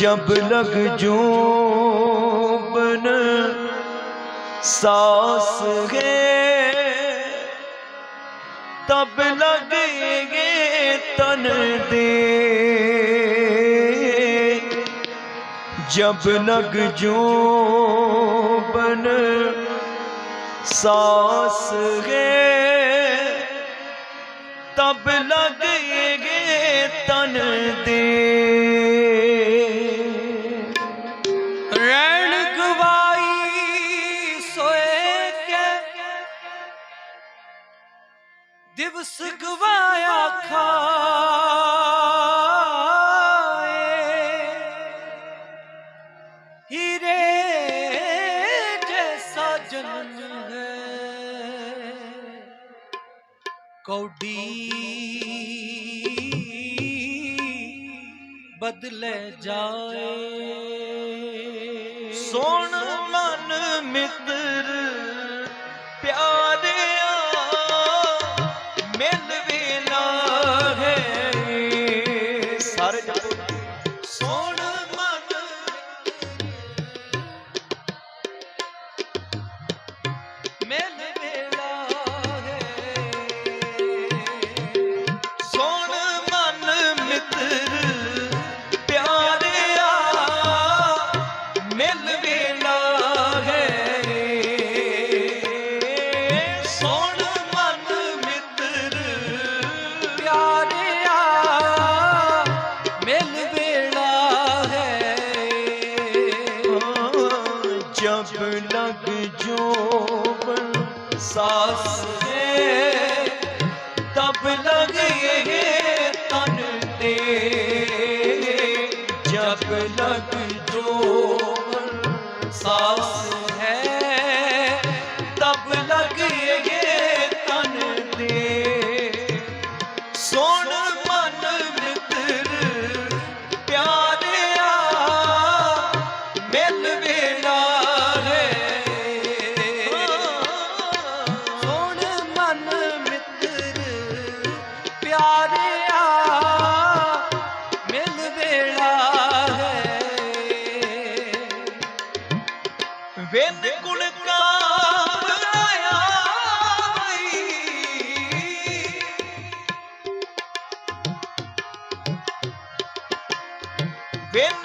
ਜਬ ਲਗ ਜੂਬਨ, ਸਾਸ ਗੇ ਤਬ ਲਗੇਗੇ ਤਨ ਦੇ। ਜਬ ਲਗ ਜੋ ਜੂਬਨ, ਸਾਸ ਗੇ ਕੌਡੀ ਬਦਲੇ ਜਾਏ। ਸੋਹਣਾ सास பெண்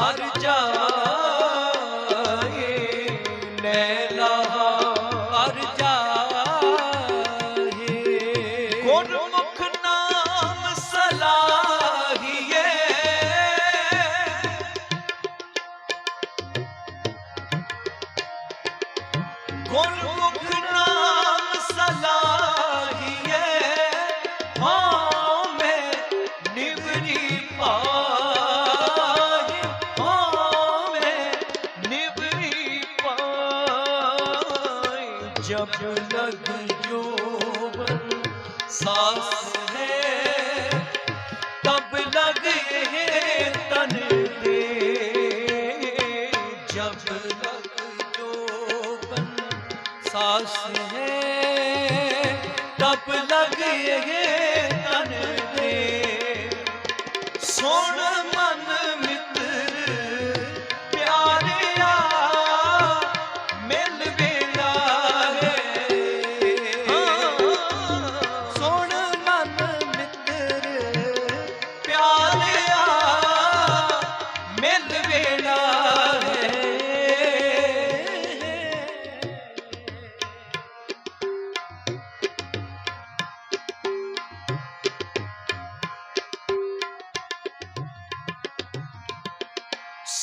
কাজ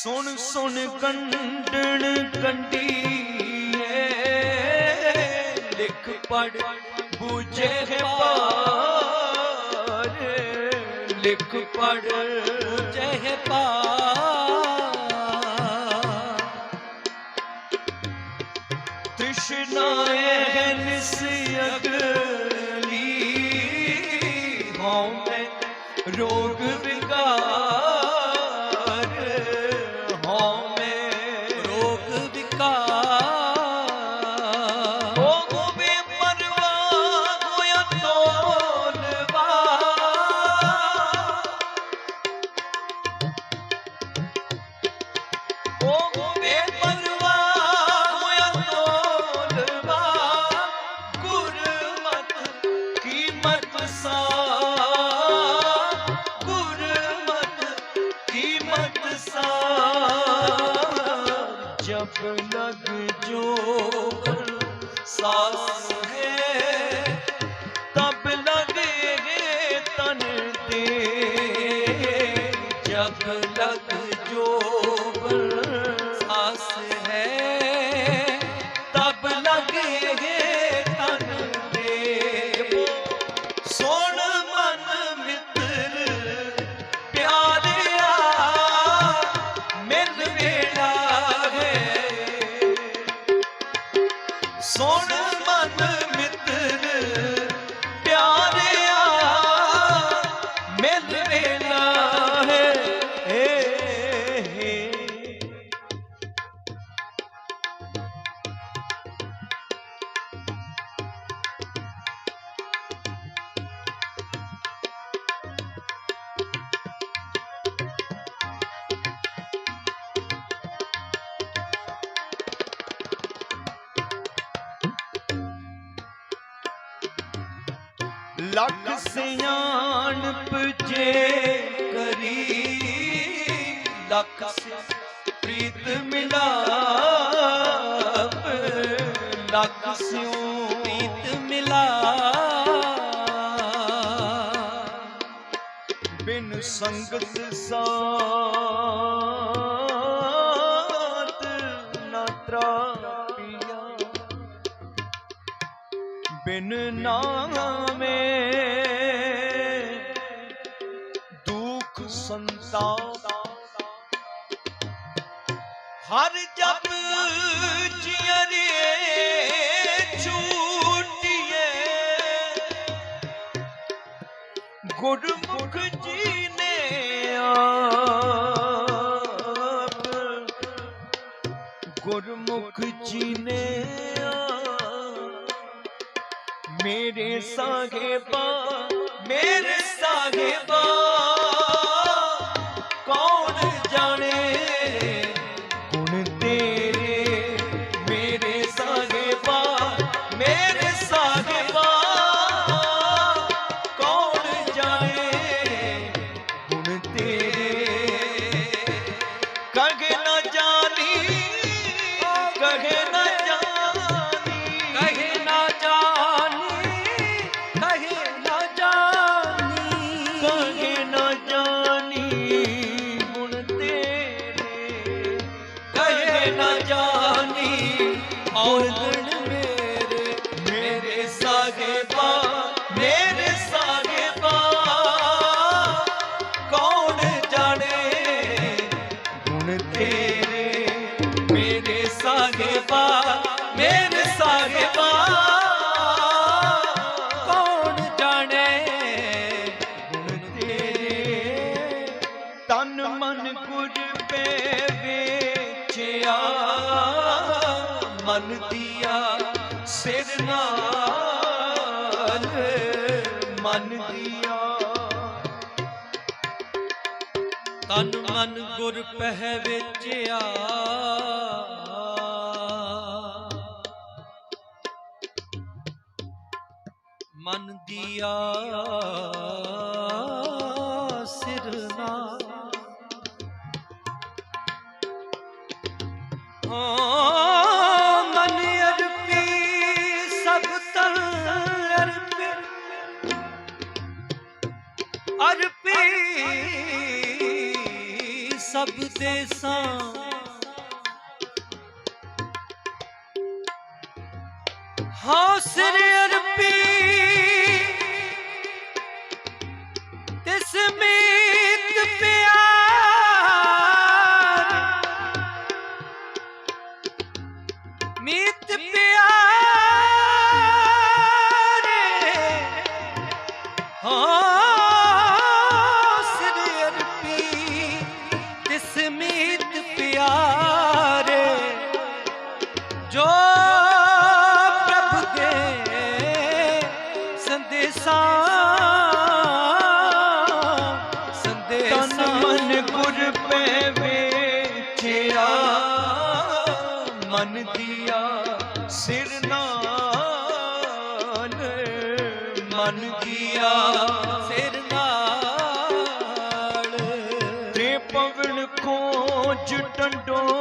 ਸੁਣ ਸੁਣ ਕੰਡਣ ਕੰਡੀ ਏ ਲਿਖ ਪੜ ਬੂਝੇ ਪਾਰ, ਲਿਖ ਪੜ ਬੂਝੇ ਪਾਰ। ਤ੍ਰਿਸ਼ਨਾਏ ਹੈ ਨਿਸ ਅਗਲੀ ਹਉ ਮੈਂ ਰੋਗ ਲੱਖ ਸਿਆਣਪ ਜੇ ਕਰੀ, ਲੱਖ ਪ੍ਰੀਤ ਮਿਲਾਪ, ਲੱਖ ਸਿਉ ਪ੍ਰੀਤ ਮਿਲਾਪ। ਬਿਨ ਸੰਗਤ ਸਾਥ ਨਾ ਤਰਾ ਬਿਨ ਨਾਮ ਹਰ ਜਪ ਚਿਅਰੇ ਛੂਟੀਏ ਗੁਰਮੁਖ ਜੀ ਗੁਰਮੁਖ ਜੀ ਮੇਰੇ ਸਾਹੇਬਾ ਮੇਰੇ ਸਾਹੇਬਾ। ਸਿਰ ਨਾਲ ਮਨ ਦੀਆ। ਤਨ ਮਨ ਗੁਰ ਪਹਿ ਵਿਚਿਆ ਮਨ ਦੀਆ। মিথ পিয়া ਮਨ ਕੀਆ ਸਿਰ ਨਾਨ ਮਨ ਕੀਆ ਸਿਰ ਨਾਲ। ਤੇ ਪਵਨ ਕੋਜ ਟੰਡੋ